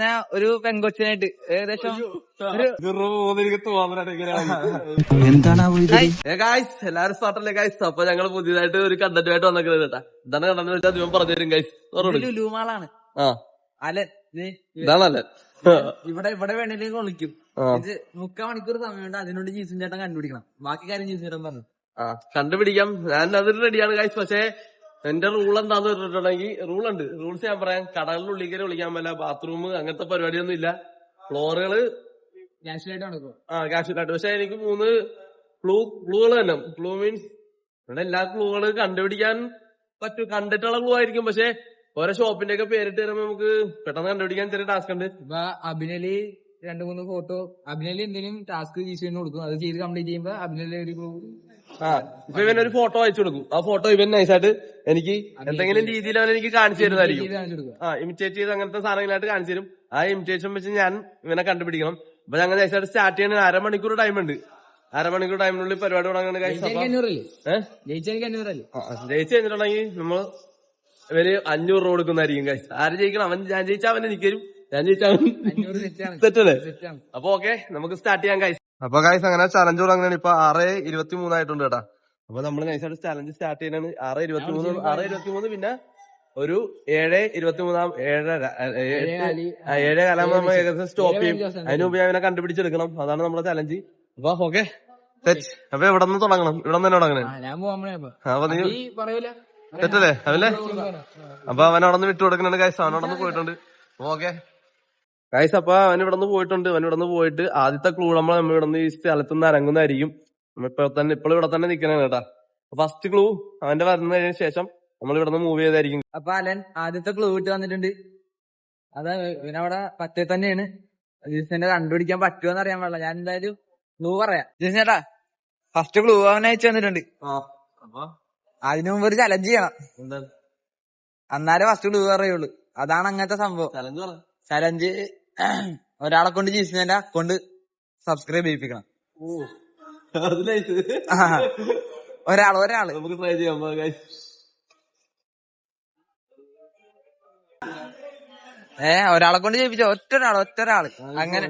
ഞാൻ ഒരു പെങ്കൊച്ചിനായിട്ട് ഏകദേശം ഒരു ഗായ്സ് എല്ലാരും സ്പാട്ടല്ലേ ഗായ്സ് അപ്പൊ ഞങ്ങൾ പുതിയതായിട്ട് ഒരു കണ്ടന്റുമായിട്ട് വന്നേ കേട്ടാ. ഇതാണ് കണ്ടെന്ന് വെച്ചാൽ ദിവസം പറഞ്ഞു തരും ഗായ്സ് ലുലുമാളാണ്. ആ. അലൻ ഇവിടെ ഇവിടെ വേണേലേക്ക് വിളിക്കും ആ. ഇത് മുക്കാൽ മണിക്കൂർ സമയമുണ്ട് അതിനോട് ജീസൻ ചേട്ടൻ കണ്ടുപിടിക്കണം. ബാക്കി കാര്യം ജീസൻ ചേട്ടൻ പറഞ്ഞു. ആ കണ്ടുപിടിക്കാം. ഞാൻ അതിന് റെഡിയാണ് ഗൈസ് പക്ഷേ എന്റെ റൂൾ എന്താന്ന് പറഞ്ഞിട്ടുണ്ടെങ്കിൽ റൂൾ ഉണ്ട്. റൂൾസ് ഞാൻ പറയാം. കടകളുടെ ഉള്ളിൽ വിളിക്കാൻ പറ്റില്ല. ബാത്റൂം അങ്ങനത്തെ പരിപാടിയൊന്നും ഇല്ല. ഫ്ലോറുകൾ ആ ക്യാഷ് കാട്ട് പക്ഷെ എനിക്ക് മൂന്ന് ക്ലൂ ക്ലൂകൾ തന്നെ ക്ലൂ മീൻസ് ഇവിടെ എല്ലാ ക്ലൂകളും കണ്ടുപിടിക്കാൻ പറ്റും. കണ്ടിട്ടുള്ള ക്ലൂ ആയിരിക്കും. പക്ഷെ ഓരോ ഷോപ്പിന്റെ ഒക്കെ പേരിട്ട് തരുമ്പോ നമുക്ക് പെട്ടെന്ന് കണ്ടുപിടിക്കാൻ ചെറിയ ടാസ്ക് ഉണ്ട്. അഭിനലി രണ്ടു മൂന്ന് ഫോട്ടോ അഭിനലി എന്തെങ്കിലും ടാസ്ക് ജീസുവിന് കൊടുക്കും. അത് ചെയ്ത് കംപ്ലീറ്റ് ചെയ്യുമ്പോ അഭിനലി ഒരു ഇപ്പൊ ഇവൻ ഒരു ഫോട്ടോ അയച്ചു കൊടുക്കും. ആ ഫോട്ടോ ഇവൻ നൈസായിട്ട് എനിക്ക് എന്തെങ്കിലും രീതിയിൽ അവൻ എനിക്ക് കാണിച്ചു തരുന്നതായിരിക്കും. ആ ഇമിറ്റേറ്റ് ചെയ്ത് അങ്ങനത്തെ സാധനങ്ങളായിട്ട് കാണിച്ചു തരും. ആ ഇമിറ്റേഷൻ വെച്ച് ഞാൻ ഇവനെ കണ്ടുപിടിക്കണം. അപ്പൊ ഞങ്ങൾ നൈസായിട്ട് സ്റ്റാർട്ട് ചെയ്യണ അരമണിക്കൂർ ടൈം ഉണ്ട്. അരമണിക്കൂർ ടൈമിനുള്ളിൽ പരിപാടി ജയിച്ചു കഴിഞ്ഞിട്ടുണ്ടെങ്കിൽ നമ്മൾ ഇവർ അഞ്ഞൂറ് രൂപ കൊടുക്കുന്നതായിരിക്കും കൈ ആര് ജയിക്കണം? അവൻ ഞാൻ ജയിച്ചാൽ അവൻ എനിക്ക് തരും. ഞാൻ ജയിച്ചാൽ തെറ്റാണ്. അപ്പൊ ഓക്കെ നമുക്ക് സ്റ്റാർട്ട് ചെയ്യാം ഗൈസ് അപ്പൊ ഗൈസ് അങ്ങനെ ചലഞ്ച് തുടങ്ങുകയാണ് ഇപ്പൊ ആറ് ഇരുപത്തി മൂന്നായിട്ടുണ്ട് കേട്ടാ. അപ്പൊ നമ്മൾ നൈസായിട്ട് ചലഞ്ച് സ്റ്റാർട്ട് ചെയ്യാനാണ് ആറ് ഇരുപത്തി മൂന്ന് ആറ് ഇരുപത്തി മൂന്ന് പിന്നെ ഒരു ഏഴ് ഇരുപത്തി മൂന്നാം ഏഴര ഏഴ് കാലാകുമ്പോ നമ്മൾ ഏകദേശം സ്റ്റോപ്പ് ചെയ്യും. അതിന് മുമ്പ് ഞാൻ കണ്ടുപിടിച്ചെടുക്കണം. അതാണ് നമ്മുടെ ചലഞ്ച് അപ്പൊ ഓക്കെ സെറ്റ് അപ്പൊ ഇവിടെ നിന്ന് തുടങ്ങണം. ഇവിടെ നിന്ന് തന്നെ തുടങ്ങണേ അപ്പൊ. നീ തെറ്റല്ലേ? അവല്ലേ അപ്പൊ അവൻ അവിടെ നിന്ന് വിട്ടു കൊടുക്കുന്നുണ്ട് ഗൈസ് നിന്ന് പോയിട്ടുണ്ട്. ഓക്കെ ഗൈസ് അപ്പൊ അവൻ ഇവിടെ നിന്ന് പോയിട്ടുണ്ട്. അവൻ ഇവിടെ നിന്ന് പോയിട്ട് ആദ്യത്തെ ക്ലൂ നമ്മൾ നമ്മൾ ഇവിടെ നിന്ന് ഈ സ്ഥലത്ത് നിന്ന് ഇറങ്ങുന്നതായിരിക്കും നമ്മ ഇപ്പൊ തന്നെ ഇപ്പോൾ ഇവിടെ തന്നെ നിൽക്കണേ കേട്ടാ. ഫസ്റ്റ് ക്ലൂ അവന്റെ വരുന്നതിന് ശേഷം നമ്മൾ ഇവിടെ നിന്ന് മൂവ് ചെയ്തായിരിക്കും അപ്പൊ അലൻ ആദ്യത്തെ ക്ലൂ ഇട്ട് വന്നിട്ടുണ്ട്. അതാ ഇവനവിടെ പറ്റേ തന്നെയാണ്. ജിസിനെ കണ്ടുപിടിക്കാൻ പറ്റുമോന്ന് അറിയാൻ പാടില്ല. ഞാൻ എന്തായാലും ക്ലൂ പറയാം. ജിസിനേട്ടാ ചേട്ടാ ഫസ്റ്റ് ക്ലൂ അവനെ അയച്ചു വന്നിട്ടുണ്ട് അതിനു മുമ്പ് ഒരു ചലഞ്ച് ചെയ്യണം. എന്നാലേ ഫസ്റ്റ് ക്ലൂ പറയുള്ളൂ. അതാണ് അങ്ങനത്തെ സംഭവം. ചലഞ്ച് ചലഞ്ച് ഒരാളെ കൊണ്ട് ജീസനെ കൊണ്ട് സബ്സ്ക്രൈബ് ചെയ്യിപ്പിക്കണം. ഒരാൾ ഒരാൾ നമുക്ക് ട്രൈ ചെയ്യാം ഏ ഒരാളെ കൊണ്ട് ജയിപ്പിച്ച ഒറ്റ ഒരാൾ ഒറ്റ ഒരാൾ അങ്ങനെ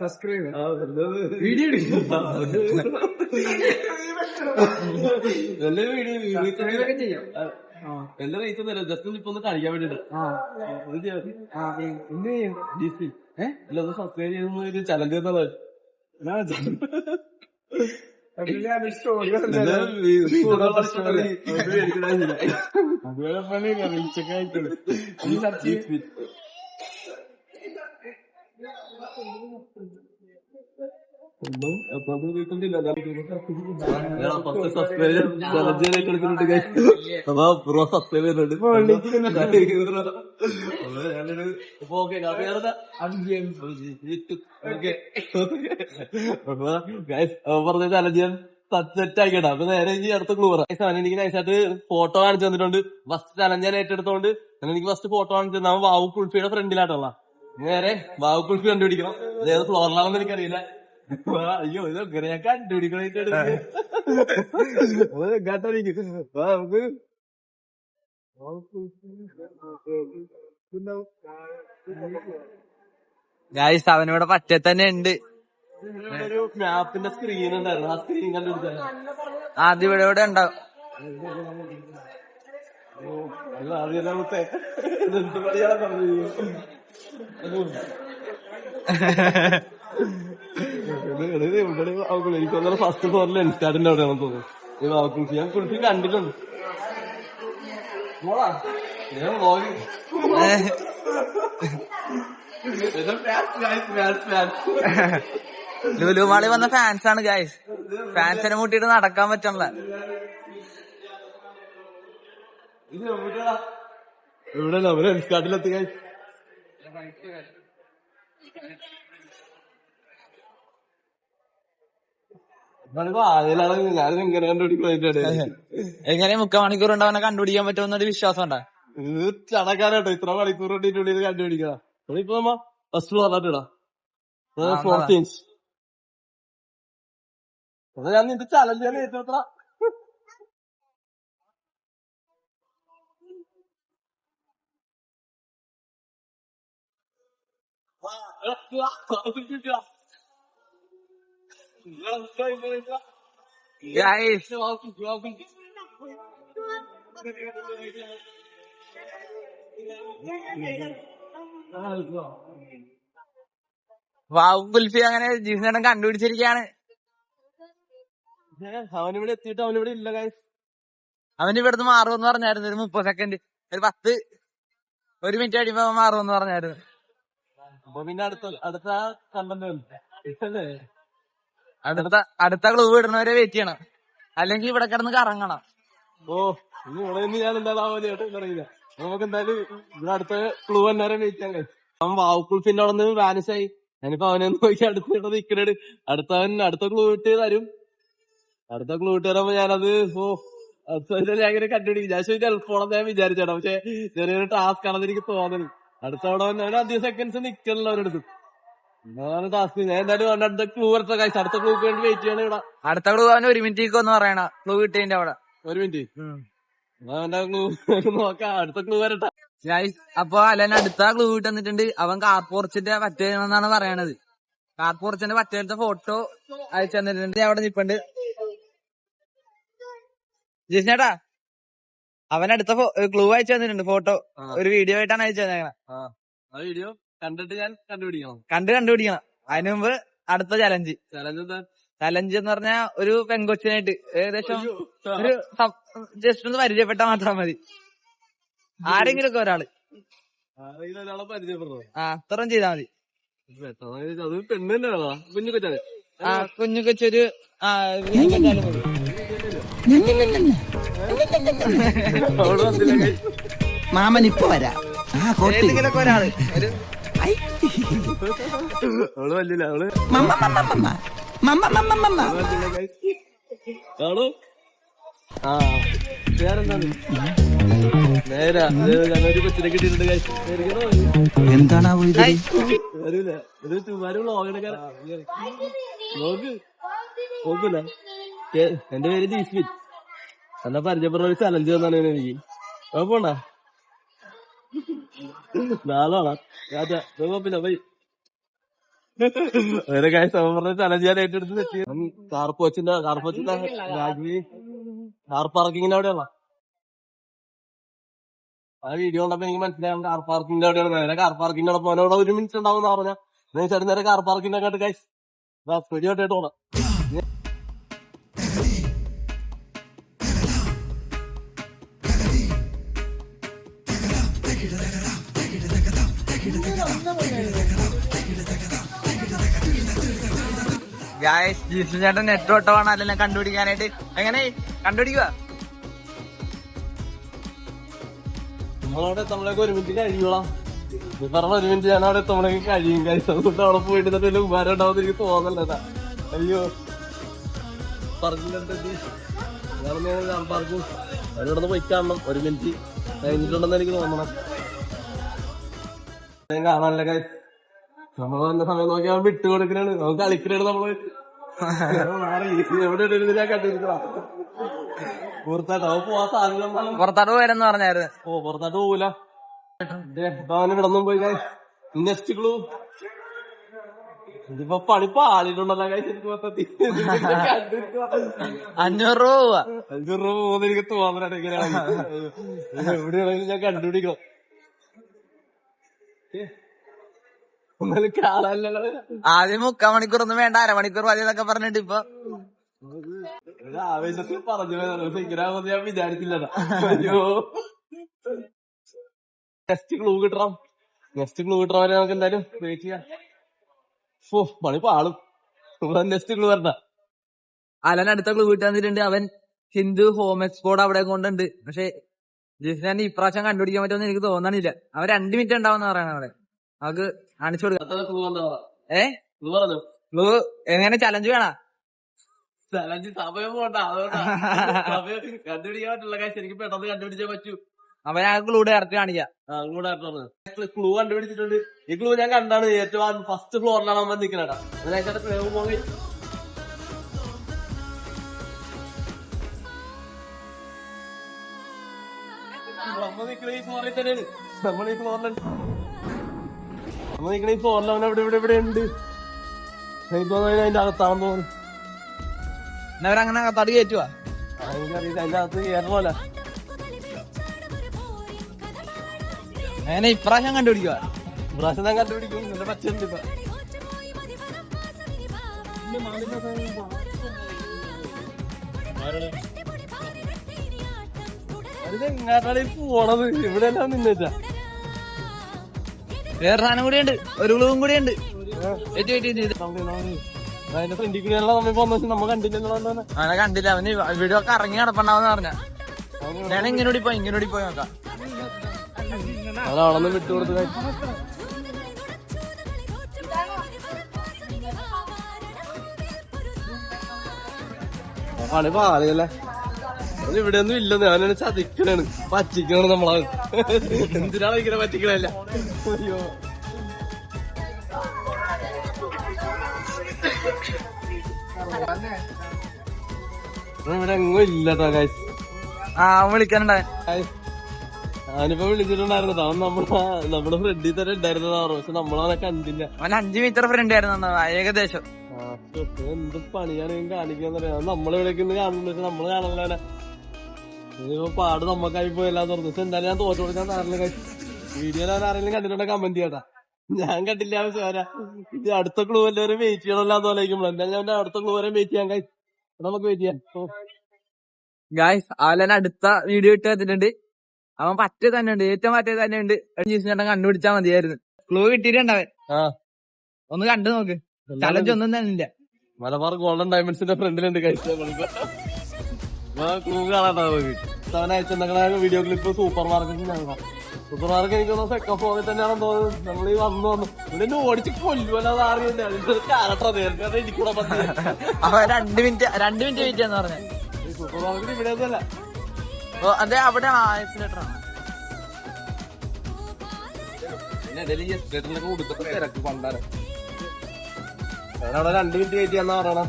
സബ്സ്ക്രൈബ് വീഡിയോ വീഡിയോ എല്ലാ റേറ്റ് ഒന്നും ജസ്റ്റ് ഇപ്പൊ ഒന്ന് കഴിക്കാൻ വേണ്ടിട്ട്. ഇല്ല ഒന്ന് സബ്സ്ക്രൈബ് ചെയ്യുന്ന ഒരു ചലഞ്ച് എന്നുള്ളത് ഒന്നും ഫസ്റ്റ് സബ്സ്ക്രൈബ് അപ്പൊ ചെയ്യുന്നുണ്ട്. ഓക്കെ പറഞ്ഞ അപ്പൊ നേരെ ഇനി അടുത്ത ക്ലൂ പറയാം. എനിക്ക് നൈസായിട്ട് ഫോട്ടോ കാണിച്ചു തന്നിട്ടുണ്ട്. ഫസ്റ്റ് ചലഞ്ച് ഞാൻ ഏറ്റെടുത്തോണ്ട് അങ്ങനെ എനിക്ക് ഫസ്റ്റ് ഫോട്ടോ കാണിച്ചു തന്നെ വാവു കുൾഫിയുടെ ഫ്രണ്ടിലാട്ടുള്ള നേരെ വാവു കുൾഫി കണ്ടുപിടിക്കണം അതായത് ഫ്ലോറിലാണെന്ന് എനിക്കറിയില്ല. അയ്യോ ഇത് എങ്ങനെ ഞാൻ കണ്ടുപിടിക്കണായിട്ട് കേട്ടോരിക്കും നമുക്ക്. ഗായ്സ് അവനിവിടെ പറ്റേ തന്നെ ഉണ്ട്. ഒരു മാപ്പിന്റെ സ്ക്രീൻ ഉണ്ടായിരുന്നു. ആ സ്ക്രീൻ കണ്ടുപിടിച്ചാൽ അത് ഇവിടെ ഇവിടെ ഉണ്ടാവും? എനിക്കൊന്നും ഫസ്റ്റ് ഫ്ലോറിൽ എൻസ്റ്റാഡിന്റെ അവിടെയാണെന്ന് തോന്നുന്നു. ഈ വാക്കുൾഫി ഞാൻ കുൾഫി കണ്ടിട്ടുണ്ട്. മോളാ ഞാൻ fans, fans. ലുലുമാളി വന്ന ഫാൻസ് ആണ് ഗായ്സ് ഫാൻസിനെ മുട്ടിട്ട് നടക്കാൻ പറ്റണല്ല. ഇവിടെ അവർ എൻസ്റ്റാർട്ടിലെത്തി guys. എങ്ങനെ മുക്കാൽ മണിക്കൂർ കൊണ്ട് അവനെ കണ്ടുപിടിക്കാൻ പറ്റുമെന്നൊരു വിശ്വാസം ഉണ്ടാ? ചടക്കാനാട്ടോ. ഇത്ര മണിക്കൂർ കൊണ്ടിട്ടുള്ളിൽ നമ്മ ഫസ്റ്റ് ഞാൻ ചലഞ്ച് തന്നെ ഗൈസ് വാവ് കുൽഫി അങ്ങനെ ജീവിതം കണ്ടുപിടിച്ചിരിക്കാണ് അവനിവിടെ എത്തിയിട്ട് അവനിവിടെ ഇല്ല ഗൈസ് അവന് ഇവിടുന്ന് മാറുമെന്ന് പറഞ്ഞായിരുന്നു ഒരു മുപ്പത് സെക്കൻഡ് ഒരു പത്ത് ഒരു മിനിറ്റ് അടിമ അവൻ മാറുമെന്ന് പറഞ്ഞായിരുന്നു. അപ്പൊ പിന്നെ അടുത്ത അടുത്ത കണ്ടന്റ് അടുത്ത അടുത്ത ക്ലൂ ഇടുന്നവരെ വെയിറ്റ് ചെയ്യണം. അല്ലെങ്കിൽ ഇവിടെ കിടന്ന് കറങ്ങണം. ഓ ഇനി നിന്ന് ഞാൻ നമുക്ക് അടുത്ത ക്ലൂ വെയിറ്റ് അവൻ ഞാനിപ്പോ അവനെ നോക്കി അടുത്ത് ഇവിടെ നിക്കണേട്. അടുത്തവൻ അടുത്ത ക്ലൂ ഇട്ട് തരും. അടുത്ത ക്ലൂ ഇട്ട് തരുമ്പോ ഞാനത് ഓ അടുത്ത ഞാൻ ഇങ്ങനെ കണ്ടുപിടിക്കും ഞാൻ എളുപ്പമാണെന്ന് ഞാൻ വിചാരിച്ചേട്ടാ പക്ഷെ ചെറിയൊരു ടാസ്ക് ആണെന്ന് എനിക്ക് തോന്നുന്നു അടുത്ത അവിടെ അവൻ അധികം സെക്കൻഡ്സ് നിക്കണല്ലോ അവരെടുത്ത് അതാണ് ടാസ്ക് ഞാൻ എന്തായാലും അവന്റെ അടുത്ത ക്ലൂ എടുത്ത കാഴ്ച അടുത്ത ക്ലൂ വേണ്ടി വെയിറ്റ് ചെയ്യണം ഇവിടെ. അടുത്ത ക്ലൂ അവന് ഒരു മിനിറ്റ് ഒന്ന് പറയണ. ക്ലൂ കിട്ടിയതിന്റെ അവിടെ. ഒരു മിനിറ്റ് അവന്റെ ക്ലൂ നോക്കാം. അടുത്ത ക്ലൂ വരട്ടെ. അപ്പൊ അലൻ അടുത്ത ക്ലൂ കിട്ടുന്നിട്ടുണ്ട്. അവൻ കാർപോർച്ചിന്റെ പറ്റേന്നാണ് പറയണത്. കാർപോർച്ചിന്റെ പറ്റേലത്തെ ഫോട്ടോ അയച്ചു തന്നിട്ടുണ്ട്. അവിടെ നിപ്പുണ്ട്? ജിസ്നേട്ടാ അവൻ അടുത്ത ക്ലൂ അയച്ചു തന്നിട്ടുണ്ട് ഫോട്ടോ ഒരു വീഡിയോ ആയിട്ടാണ് അയച്ചു തന്നേക്കണെ. ആ. വീഡിയോ കണ്ടിട്ട് ഞാൻ കണ്ടുപിടിക്കണം? കണ്ട് കണ്ടുപിടിക്കണം. അതിനു മുമ്പ് അടുത്ത ചലഞ്ച് ചലഞ്ച് എന്താ? ചലഞ്ച് എന്ന് പറഞ്ഞാ ഒരു പെങ്കൊച്ചിനായിട്ട് ഏകദേശം ഒരു ജസ്റ്റ് ഒന്ന് പരിചയപ്പെട്ടാൽ മാത്രം മതി. ആരെങ്കിലും ഒക്കെ ഒരാൾ. ആരെങ്കിലും ഒരാളെ പരിചയപ്പെടണോ ആ അത്രയും ചെയ്താ മതി. കുഞ്ഞുകൊച്ചൊരു അത് പെണ്ണ് തന്നെയാണോ കുഞ്ഞു കൊച്ചാണ്. ആ കുഞ്ഞു കൊച്ചൊരു ആ വിളിച്ചാലും മതി. അവൾ മാമൻ ഇപ്പൊ വരാ. ആ കോട്ടി. ഏതെങ്കിലുമൊക്കെ ഒരാൾ. ഒരു. അവൾ വല്ലില്ല അവൾ? മമ്മ മമ്മ മമ്മ. മമ്മ മമ്മ മമ്മ. ആണോ ആ വേറെന്താണ്? നേരാ. ഞാനൊരു കൊച്ചിനെ കിട്ടിയിട്ടുണ്ട് എന്താണ് ഇത് നോക്ക് നോക്കൂല എന്റെ പേര് ജീസ്മിൻ. എന്നാ പരിചയപ്പെടുന്ന ഒരു ചലഞ്ച് തന്നാണ് ഇവന് എനിക്ക് لا لا രാജാ കുഴപ്പമില്ല പോയി വേറെ കാര്യം പറഞ്ഞ ചലഞ്ച് ഞാൻ ഏറ്റെടുത്ത് തെറ്റി കാർപ്പ് വച്ചിന്റെ രാജ്വി കാർ പാർക്കിങ്ങിന്റെ അവിടെയുള്ള ആ വീഡിയോ കണ്ടപ്പോ എനിക്ക് മനസ്സിലാവും കാർ പാർക്കിങ്ങിന്റെ അവിടെയാണ്. നേരെ കാർ പാർക്കിങ്ങിന്റെ അവിടെ പോകാൻ. ഒരു മിനിറ്റ് ഉണ്ടാവും എന്ന് പറഞ്ഞാൽ ചേട്ടൻ നേരെ കാർ പാർക്കിന്റെ അങ്ങോട്ട് കൈസ് സ്പീഡിയോട്ടായിട്ട് പോണം ഗായ്സ് ജിസു ചേട്ടൻ നെറ്റ് വട്ടമാണ് അല്ലെന്നെ കണ്ടുപിടിക്കാനായിട്ട്. എങ്ങനെ? കണ്ടുപിടിക്കുക നമ്മളവിടെ എത്തുമ്പോഴേക്ക് ഒരു മിനിറ്റ് കഴിയോളാം നീ പറഞ്ഞ ഒരു മിനിറ്റ് ഞാൻ അവിടെ എത്തുമ്പോഴേക്ക് കഴിയും കഴിച്ചു അതുകൊണ്ട് അവിടെ പോയിട്ട് എന്നിട്ട് വലിയ ഉപകാരം ഉണ്ടാവുന്ന എനിക്ക് തോന്നല്ലതാ അയ്യോ. പറഞ്ഞിട്ടുണ്ടെങ്കിൽ ഞാൻ പറഞ്ഞു. അവരോട് പോയി കാണണം. ഒരു മിനിറ്റ് കഴിഞ്ഞിട്ടുണ്ടെന്ന് എനിക്ക് തോന്നണം. ഞാൻ കാണാനല്ല കാര്യം നമ്മൾ നല്ല സമയം നോക്കി അവൻ വിട്ടുകൊടുക്കലാണ് അവൻ കളിക്കലാണ് നമ്മൾ. അവൻ പോവാൻ സാധ്യത പുറത്തോട്ട് പറഞ്ഞായിരുന്നു. ഓ പുറത്താട്ട് പോവൂല. അവന് കിടന്നും പോയി നെക്സ്റ്റ് ക്ലൂ ഇതിപ്പോ പണി പാളിട്ടുണ്ടല്ലോ അഞ്ഞൂറ് രൂപ പോവാ. അഞ്ചൂറ് രൂപ പോകുന്ന എനിക്ക് തോന്നലാണ് എവിടെയാണെങ്കിലും ഞാൻ കണ്ടുപിടിക്കണം. ആദ്യം മുക്കാൽ മണിക്കൂർ ഒന്നും വേണ്ട അരമണിക്കൂർ മതി എന്നൊക്കെ പറഞ്ഞിട്ട് ഇപ്പൊ. ആവേശത്തിൽ പറഞ്ഞു. ഇങ്ങനെ ഞാൻ വിചാരിച്ചില്ലടാ. അയ്യോ. നെക്സ്റ്റ് ക്ലൂ കിട്ടണം. നെക്സ്റ്റ് ക്ലൂ കിട്ടണം വരെ നമുക്ക് എന്തായാലും വെയിറ്റ് ചെയ്യാം. ഓ മണി പാളും. നെക്സ്റ്റ് ക്ലൂ വരണ്ട. അലൻ അടുത്ത ക്ലൂ കിട്ടാൻ തന്നിട്ടുണ്ട് അവൻ ഹിന്ദു ഹോം എക്സ്പോർട്ട് അവിടെ കൊണ്ടുണ്ട്. പക്ഷെ ജിസ്നാൻ ഇപ്രാവശ്യം കണ്ടുപിടിക്കാൻ പറ്റുമെന്ന് എനിക്ക് തോന്നണില്ല. അവൻ രണ്ട് മിനിറ്റ് ഉണ്ടാവും പറയണ അവിടെ. അവർക്ക് കാണിച്ചു കൊടുക്കാം. ക്ലൂ ഏ? ക്ലൂ ക്ലൂ എങ്ങനെ ചലഞ്ച് വേണ? ചലഞ്ച് സമയം പോണ്ട അതുകൊണ്ടാ. സമയം കണ്ടുപിടിക്കാൻ പറ്റുള്ള കാര്യം എനിക്ക് പെട്ടെന്ന് കണ്ടുപിടിച്ചേ പറ്റൂ. അപ്പൊ ഞാൻ ക്ലൂ ഡയറക്റ്റ് കാണിക്കാം. ആ കൂടെ ക്ലൂ കണ്ടുപിടിച്ചിട്ടുണ്ട്. ഈ ക്ലൂ ഞാൻ കണ്ടാണ് ഏറ്റവും ഫസ്റ്റ് ഫ്ലോറിലാണ് നമ്മൾ നിൽക്കണേടാ അതിനകത്ത് പ്രയോഗം പോയി നമ്മൾ നിൽക്കുന്ന ഈ ഫ്ലോറിൽ തന്നെയാണ് നമ്മൾ ഈ ഫ്ലോറിലുണ്ട് നിക്കണ ഈ ഫോറിൽ അവൻ എവിടെ ഇവിടെ ഇവിടെ ഉണ്ട്? എനിക്ക് തോന്നുന്നു അതിന്റെ അകത്താണെന്ന് തോന്നുന്നു. അവരങ്ങനെ കത്താട് കയറ്റുവാ? ആ, എനിക്കറിയില്ല അതിന്റെ അകത്ത് കയറണമല്ല അങ്ങനെ ഇപ്രാവശ്യം കണ്ടുപിടിക്കുക ഇപ്രാവശ്യം ഞാൻ കണ്ടുപിടിക്കും. എന്റെ പറ്റുന്നുണ്ട് ഇപ്പൊ. അത് എങ്ങാട്ടാണ് പോണത്? ഇവിടെ എല്ലാം നിന്നേച്ചാ വേറെ സാധനം കൂടി ഉണ്ട് ഒരു ഗ്ലൂവും കൂടി ഉണ്ട് അവനെ കണ്ടില്ല അവന് ഇവിടെ ഒക്കെ ഇറങ്ങി കിടപ്പണ്ടാവെന്ന് പറഞ്ഞ. ഞാൻ ഇങ്ങനോടി പോയി ഇങ്ങനോടി പോയി നോക്കാം. വിട്ടു നിന്ന് വിട്ടുകൊടുത്ത് പണി പാളിയല്ലേ ഇവിടെ ഒന്നും ഇല്ല ഞാനാണ് ചതിക്കണാണ്. പറ്റിക്കണം നമ്മളത് എന്തിനാണ് ഇങ്ങനെ പറ്റിക്കണല്ല അയ്യോ. ഇവിടെ എങ്ങും ഇല്ലട്ടോ കാശ് ആ വിളിക്കാനുണ്ടായ അവനിപ്പോ വിളിച്ചിട്ടുണ്ടായിരുന്നു. അവൻ നമ്മളെ നമ്മുടെ ഫ്രണ്ടിൽ തന്നെ ഉണ്ടായിരുന്നതാണ് പക്ഷെ നമ്മളവനെ കണ്ടില്ല. അവൻ അഞ്ചു മീറ്റർ ഫ്രണ്ട് ആയിരുന്നു ഏകദേശം. എന്ത് പണിയാണ് കാണിക്കാന്നറിയാം? നമ്മളിവിടേക്ക് ഇന്ന് കാണുന്നു പക്ഷെ നമ്മൾ കാണുന്നവനെ ഇതിപ്പോ പാട് നമ്മക്കായി പോയല്ലാന്ന് പറഞ്ഞു. പക്ഷെ എന്തായാലും ഞാൻ തോറ്റു ഞാൻ കഴിച്ചു വീഡിയോ ഞാൻ ആരെങ്കിലും കണ്ടിട്ടുണ്ടെ? കമന്റ് ചെയ്യട്ടാ. ഞാൻ കണ്ടില്ല ഇത് അടുത്ത ക്ലൂ എല്ലാവരും വെയിറ്റ് ചെയ്യണമല്ലാന്ന് എന്തായാലും ഞാൻ അടുത്ത ക്ലൂ വരെ വെയിറ്റ് ചെയ്യാൻ കഴിച്ചു നമുക്ക് വെയിറ്റ് ചെയ്യാം. ഗായ്സ് അവൻ അടുത്ത വീഡിയോ ഇട്ട് വെച്ചിട്ടുണ്ട് അവൻ പറ്റേ തന്നെ ഉണ്ട്. ഏറ്റവും പറ്റേ തന്നെ ഉണ്ട്. ചേട്ടൻ കണ്ടുപിടിച്ചാ മതിയായിരുന്നു. ക്ലൂ കിട്ടിയിട്ടുണ്ടവൻ ഒന്ന് കണ്ടു നോക്ക്. ചലഞ്ച് ഒന്നും തന്നെ ഇല്ല മലബാർ ഗോൾഡൻ ഡയമണ്ട്സിന്റെ ഫ്രണ്ടിലുണ്ട് കഴിച്ച അയച്ചിട്ടുണ്ടെങ്കിൽ വീഡിയോ ക്ലിപ്പ് സൂപ്പർ മാർക്കറ്റിൽ സൂപ്പർ മാർക്കറ്റ് എനിക്ക് സെക്കൻഡ് ഫ്ലോറിൽ തന്നെയാണെന്ന് തോന്നുന്നത് നമ്മൾ ഈ വന്നു വന്നു ഇവിടെ ഓടിച്ച് കൊല്ലുവല്ലാതെ അറിയില്ല നേരത്തെ എനിക്കൂടെ പറ്റില്ല രണ്ട് മിനിറ്റ് രണ്ട് മിനിറ്റ് വെയിറ്റ് ചെയ്യാന്ന് പറഞ്ഞു. സൂപ്പർ മാർക്കറ്റ് ഇവിടെ ഒന്നുമല്ല. ഓ അതെ അവിടെ ആണ്. എസ്കേറ്ററിലൊക്കെ കൊടുത്തിട്ട് തിരക്ക് പണ്ടാണ് അവിടെ രണ്ട് മിനിറ്റ് വെയിറ്റ് ചെയ്യാന്നാ പറയണം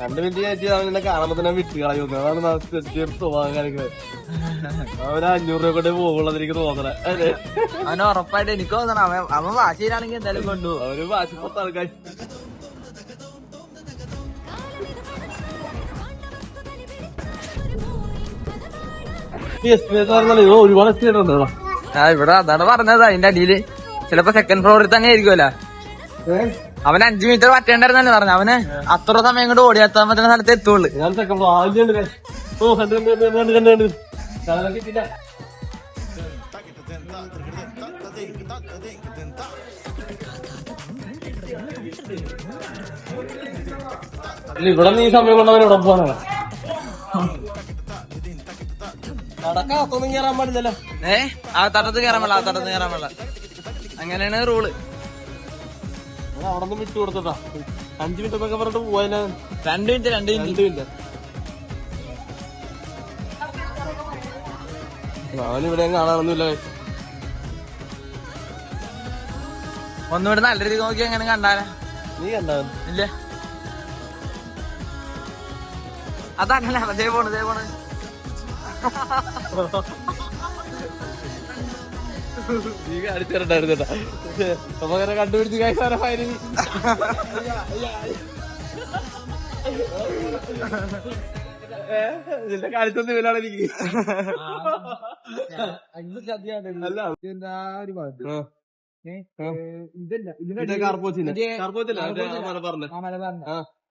രണ്ട് മിനിറ്റ് ചെയ്താൽ നിന്നെ കാണുമ്പോ തന്നെ വിട്ട് കളയുന്നു അതാണ് സ്വഭാവം കാണിക്കുന്നത് അവന് അഞ്ഞൂറ് രൂപ കൊണ്ട് പോകുള്ളത് എനിക്ക് തോന്നണേ. അല്ലേ? അവന് ഉറപ്പായിട്ട് എനിക്ക് തോന്നണം. അവൻ അവൻ വാശിയിലാണെങ്കിൽ എന്തായാലും കൊണ്ടു അവർ വാശി ആൾക്കാർ ഒരുപാട് എസ്കേറ്റ് ഉണ്ടോ ആ ഇവിടെ അതാണ് പറഞ്ഞത്. അതിന്റെ അടിയിൽ ചിലപ്പോ സെക്കൻഡ് ഫ്ലോറിൽ തന്നെ ആയിരിക്കുമല്ലോ അവൻ അഞ്ചു മീറ്റർ പറ്റേണ്ടായിരുന്നല്ലേ പറഞ്ഞു. അവന് അത്ര സമയം കൊണ്ട് ഓടിയെത്താൻ പറ്റുന്ന സ്ഥലത്ത് എത്തുള്ളൂ. ഇവിടെ നീ സമയം കൊണ്ടവൻ ഇവിടെ പോകാനാണ് നടക്കാത്തൊന്നും കേറാൻ പാടില്ലല്ലോ. ഏ? ആ തട്ടത്ത് കേറാൻ പാടില്ല ആ തട്ടത്ത് കേറാൻ പാടില്ല. അങ്ങനെയാണ് റൂൾ. ഞാൻ അവിടെ നിന്ന് വിട്ടു കൊടുത്തതാ. അഞ്ചു മിനിറ്റ് എന്നൊക്കെ പറഞ്ഞിട്ട് പോയാലും രണ്ട് മിനിറ്റ് രണ്ട് മിനിറ്റ്. മിനിറ്റ്. അവനിവിടെ കാണാനൊന്നുമില്ല ഒന്നുകൂടെ നല്ല രീതിക്ക് നോക്കി എങ്ങനെ കണ്ടാലേ? നീ കണ്ടാ? ഇല്ല. അതല്ല അതേ പോണ് അതേ പോണ്. നീ കാണിച്ചിട്ടുണ്ടായിരുന്നു അപ്പൊ അങ്ങനെ കണ്ടുപിടിച്ച് കഴിച്ചാലോ ഫയൽ ഇതിന്റെ കാണിച്ചൊന്നും ഇവനാണ് എനിക്ക്.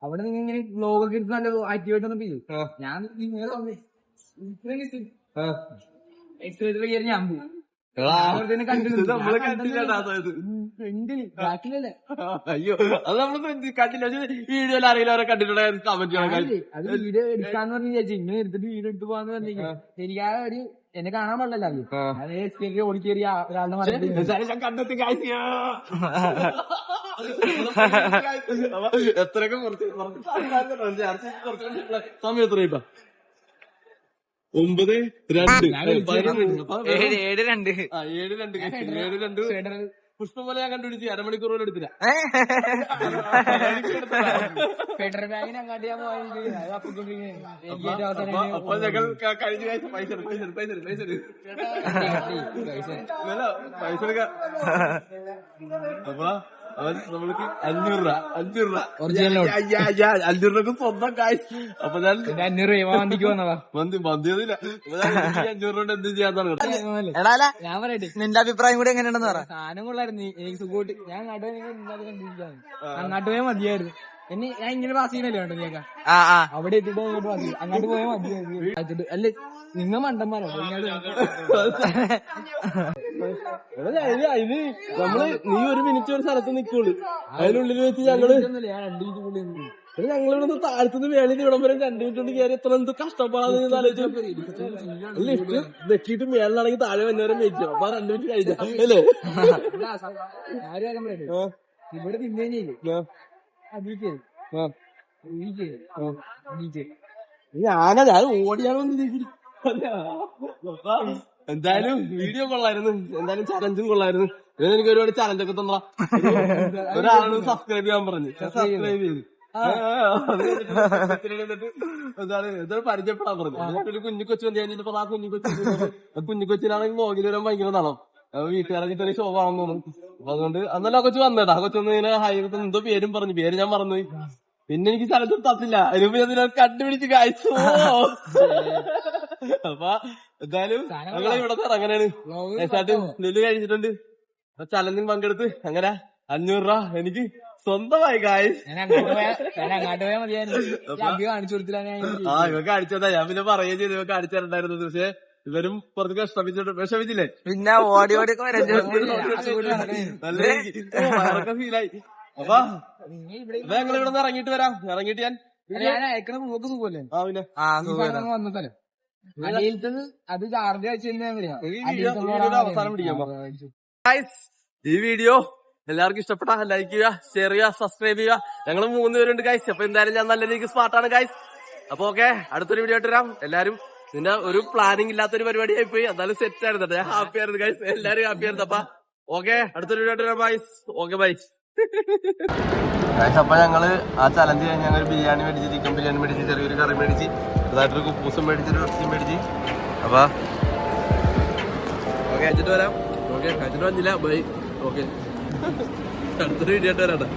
അവിടെ നിങ്ങൾ ഇങ്ങനെ വ്ലോഗൊക്കെ എടുത്ത് നല്ല ആക്ടിവായിട്ടൊന്നും ചെയ്യും ആ. ഞാൻ ഇത്രയും കിട്ടും. ആ. എക്സ്പ്രസിൽ ഞാൻ പോകും നമ്മൾ കണ്ടില്ലടാ അയ്യോ അത് നമ്മൾ കണ്ടില്ല? വീഡിയോയിൽ അറിയില്ല അവരെ കണ്ടിട്ടുള്ള വീഡിയോ എടുക്കാന്ന് പറഞ്ഞ് വിചാരിച്ചു. ഇങ്ങനെ എടുത്തിട്ട് വീഡിയോ എടുത്ത് പോവാന്ന് പറഞ്ഞെങ്കിൽ എനിക്ക് ആ ഒരു എന്നെ കാണാൻ പാടില്ലല്ലോ അത്. ഓടിക്കേറി ഒരാളുടെ കണ്ടെത്തി കാഴ്ച എത്രയൊക്കെ കുറച്ച് കുറച്ച് സമയം എത്ര ഇപ്പൊ? ഒമ്പത് രണ്ട്. ഏഴ് രണ്ട്. ഏഴ് രണ്ട് ഏഴ് രണ്ട്. പുഷ്പം പോലെ ഞാൻ കണ്ടുപിടിച്ച് അരമണിക്കൂർ പോലും എടുത്തില്ല ഫെഡറൽ ബാങ്കിന് അങ്ങാട്ട് ഞാൻ അപ്പൊ ഞങ്ങൾ കഴിഞ്ഞ ആഴ്ച പൈസ എടുക്ക്, പൈസ എടുക്ക്, പൈസ എടുക്ക്, പൈസ എടുക്ക്. പൈസ എടുക്കാം അപ്പൊ നമ്മൾക്ക് അഞ്ഞൂറ് രൂപ അഞ്ഞൂറ് രൂപ. അഞ്ഞൂറ് രൂപ സ്വന്തം കാശ്. അപ്പൊ ഞാൻ അഞ്ഞൂറ് രൂപ വണ്ടിക്ക് വന്നതാ. മന്തി മന്തിയൊന്നുമില്ല അഞ്ഞൂറ് കൊണ്ട് എന്ത് ചെയ്യാന്നാണ് എടാ അല്ല, ഞാൻ പറയട്ടെ. നിന്റെ അഭിപ്രായം കൂടി എങ്ങനെയാണെന്ന് പറ. സാധനം കൊള്ളായിരുന്നു. എനിക്ക് സുഖമായിട്ട് ഞാൻ നാട്ടുപോയി അങ്ങോട്ട് പോയാൽ മതിയായിരുന്നു. എന്നെ ഞാൻ ഇങ്ങനെ പാസ് ചെയ്യണല്ലോ കേട്ടോ നീക്ക അവിടെ എത്തിയിട്ട് അങ്ങോട്ട് പാസ് ചെയ്യും അങ്ങോട്ട് പോയാൽ അല്ല നിങ്ങൾ മണ്ടന്മാരോ ഇത് നമ്മൾ നീ ഒരു മിനിറ്റ് ഒരു സ്ഥലത്ത് നിക്കുള്ളൂ അതിനുള്ളിൽ വെച്ച് ഞങ്ങൾ ഞാൻ രണ്ടു മിനിറ്റ് കൂടി നിന്ന്. ഞങ്ങൾ ഇവിടെ താഴത്തുനിന്ന് മേളിൽ ഇവിടം വരെ രണ്ടു മിനിറ്റ് കൊണ്ട് കയറി എത്ര എന്ത് കഷ്ടപ്പാടാന്ന് ആലോചിച്ചു ലിഫ്റ്റ് നെക്കിയിട്ട് മേളിലാണെങ്കിൽ താഴെ വന്നവരെ മേടിച്ചു അപ്പൊ രണ്ടു മിനിറ്റ് കഴിഞ്ഞു അല്ലേ ഇല്ല, സ- ആരും കാര്യം പറയട്ടെ ആ, ഇവിടെ തിന്നേനില്ലേ ആ, അതിരിക്കേ ആ. ഇതിരിക്കേ ഞാനാ ഞാൻ ഓടിയാണോ എന്തായാലും വീഡിയോ കൊള്ളായിരുന്നു. എന്തായാലും ചലഞ്ചും കൊള്ളായിരുന്നു. ഇതിന് എനിക്ക് ഒരുപാട് ചലഞ്ച് ഒക്കെ തന്നാ ഒരാളോട് സബ്സ്ക്രൈബ് ചെയ്യാൻ പറഞ്ഞു. സബ്സ്ക്രൈബ് ചെയ്തു. അത് എന്താണ് എന്താണ് പരിചയപ്പെടാൻ പറഞ്ഞു ഒരു കുഞ്ഞു കൊച്ചു വന്നു കഴിഞ്ഞിട്ട് ആ കുഞ്ഞു കൊച്ചു കുഞ്ഞു കൊച്ചിനാണെങ്കിൽ മോഹിനി വരാൻ ഭയങ്കര നാളോ വീട്ടുകാരൊക്കെ ചെറിയ ശോഭാണെന്ന് തോന്നുന്നു. അപ്പൊ അതുകൊണ്ട് അന്നല്ല കൊച്ചു വന്നേട്ടാ ആ കൊച്ചു വന്ന് ഇങ്ങനെ ഹൈറത്ത് എന്തോ പേരും പറഞ്ഞു. പേര് ഞാൻ മറന്നു പിന്നെ എനിക്ക് സ്ഥലത്ത് തത്തില്ല അതിനുമ്പ് ഞാൻ ഇതിനെ കണ്ടുപിടിച്ച് കാഴ്ച അപ്പൊ എന്തായാലും ഞങ്ങളെ ഇവിടെ അങ്ങനെയാണ് നെല്ല് കഴിച്ചിട്ടുണ്ട് അപ്പൊ ചലഞ്ചിൽ പങ്കെടുത്ത് അങ്ങനെ അഞ്ഞൂറ് രൂപ എനിക്ക് സ്വന്തമായി കായ്ച്ചു ആ ഇവക്ക് അടിച്ചതാ ഞാൻ പിന്നെ പറയുകയും ചെയ്തു. ഇവക്ക് അടിച്ചിട്ടുണ്ടായിരുന്നത് പക്ഷെ ഇവരും പുറത്തേക്ക് ശ്രമിച്ചിട്ട് വിഷമിച്ചില്ലേ? പിന്നെ ഓടി ഓടി നല്ല വയറൊക്കെ ഫീലായി. അപ്പൊ ഞങ്ങൾ ഇവിടെ നിന്ന് ഇറങ്ങിയിട്ട് വരാം. ഇറങ്ങിയിട്ട് ഞാൻ സുഖല്ലേ ഈ അത് ചാർജ് വീഡിയോ അവസാനം ഈ എല്ലാവർക്കും ഇഷ്ടപ്പെട്ട ലൈക്ക് ചെയ്യുക ഷെയർ ചെയ്യുക സബ്സ്ക്രൈബ് ചെയ്യുക. ഞങ്ങൾ മൂന്ന് പേരുണ്ട് ഗൈസ് അപ്പൊ എന്തായാലും ഞാൻ നല്ല രീതിക്ക് സ്മാർട്ടാണ് ഗൈസ് അപ്പൊ ഓക്കെ അടുത്തൊരു വീഡിയോ ആയിട്ട് വരാം. എല്ലാരും പിന്നെ ഒരു പ്ലാനിങ് ഇല്ലാത്തൊരു പരിപാടി ആയി പോയി എന്നാലും സെറ്റ് ആയിരുന്നു. ഞാൻ ഹാപ്പി ആയിരുന്നു ഗൈസ് എല്ലാരും ഹാപ്പി ആയിരുന്നു. അപ്പൊ ഓക്കെ അടുത്തൊരു വീഡിയോ ആയിട്ട് വരാം ബൈ ഓക്കെ ബൈ അപ്പൊ ഞങ്ങൾ ആ ചലഞ്ച് കഴിഞ്ഞ് ഞങ്ങൾ ബിരിയാണി മേടിച്ച് ചിക്കൻ ബിരിയാണി മേടിച്ച് ചെറിയൊരു കറി മേടിച്ച് ചെറുതായിട്ടൊരു കുപ്പൂസും മേടിച്ചൊരു ഇറച്ചിയും മേടിച്ച്. അപ്പൊ. ഓക്കെ കഴിച്ചിട്ട് വരാം. ഓക്കെ കഴിച്ചിട്ട് വന്നില്ല. ബൈ ഓക്കെ അടുത്തൊരു വീഡിയോ ആയിട്ട് വരാം